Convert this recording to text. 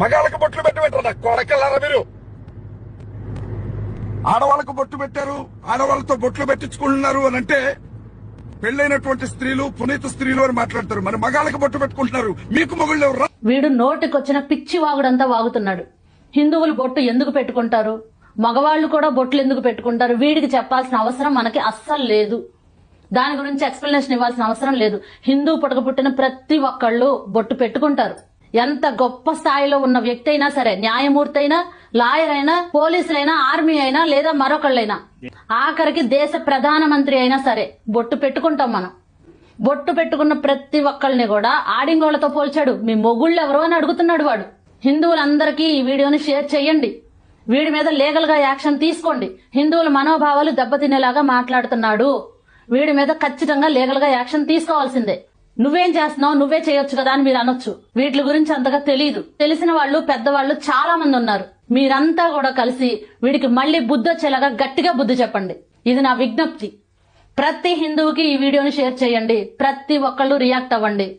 మగాళ్ళకి బొట్లు పెట్టమంటారు పెట్టారు? కొడకల్లారా మీరు? ఆడవాళ్ళకు బొట్టు పెట్టారు ఆడవాళ్ళతో బొట్లు పెట్టించుకుంటున్నారు అని అంటే పెళ్ళైనటువంటి స్త్రీలు పునీత స్త్రీలు అని మాట్లాడతారు. మరి మగాళ్ళకి బొట్టు పెట్టుకుంటున్నారు. మీకు మొగుళ్ళు ఎవరు వీడు నోటికొచ్చిన పిచ్చి వాగుడంతా వాగుతున్నాడు. హిందువులు బొట్టు ఎందుకు పెట్టుకుంటారు? మగవాళ్ళు కూడా బొట్లు ఎందుకు పెట్టుకుంటారు? వీడికి చెప్పాల్సిన అవసరం మనకి అస్సలు లేదు. దాని గురించి ఎక్స్ప్లెనేషన్ ఇవ్వాల్సిన అవసరం లేదు. హిందూ పుట్టక పుట్టిన ప్రతి ఒక్కళ్ళు బొట్టు పెట్టుకుంటారు. ఎంత గొప్ప స్థాయిలో ఉన్న వ్యక్తి అయినా సరే న్యాయమూర్తి అయినా లాయర్ అయినా పోలీసులైనా ఆర్మీ అయినా లేదా మరొకళ్ళైనా ఆఖరికి దేశ ప్రధానమంత్రి అయినా సరే బొట్టు పెట్టుకుంటాం మనం. బొట్టు పెట్టుకున్న ప్రతి ఒక్కళ్ళని కూడా ఆడింగోళ్ళతో పోల్చాడు. మీ మొగుళ్ళు ఎవరు అని అడుగుతున్నాడు వాడు. హిందువులందరికీ ఈ వీడియోని షేర్ చేయండి. వీడి మీద లీగల్గా యాక్షన్ తీసుకోండి. హిందువుల మనోభావాలు దెబ్బతినేలాగా మాట్లాడుతున్నాడు. వీడి మీద ఖచ్చితంగా లీగల్గా యాక్షన్ తీసుకోవాల్సిందే. నువ్వేం చేస్తున్నావు? నువ్వే చేయొచ్చు కదా అని మీరు అనొచ్చు. వీటి గురించి అంతగా తెలియదు తెలిసిన వాళ్ళు పెద్దవాళ్ళు చాలా మంది ఉన్నారు. మీరంతా కూడా కలిసి వీడికి మళ్ళీ బుద్ధి వచ్చేలాగా గట్టిగా బుద్ధి చెప్పండి. ఇది నా విజ్ఞప్తి. ప్రతి హిందువుకి ఈ వీడియోని షేర్ చేయండి. ప్రతి ఒక్కళ్ళు రియాక్ట్ అవ్వండి.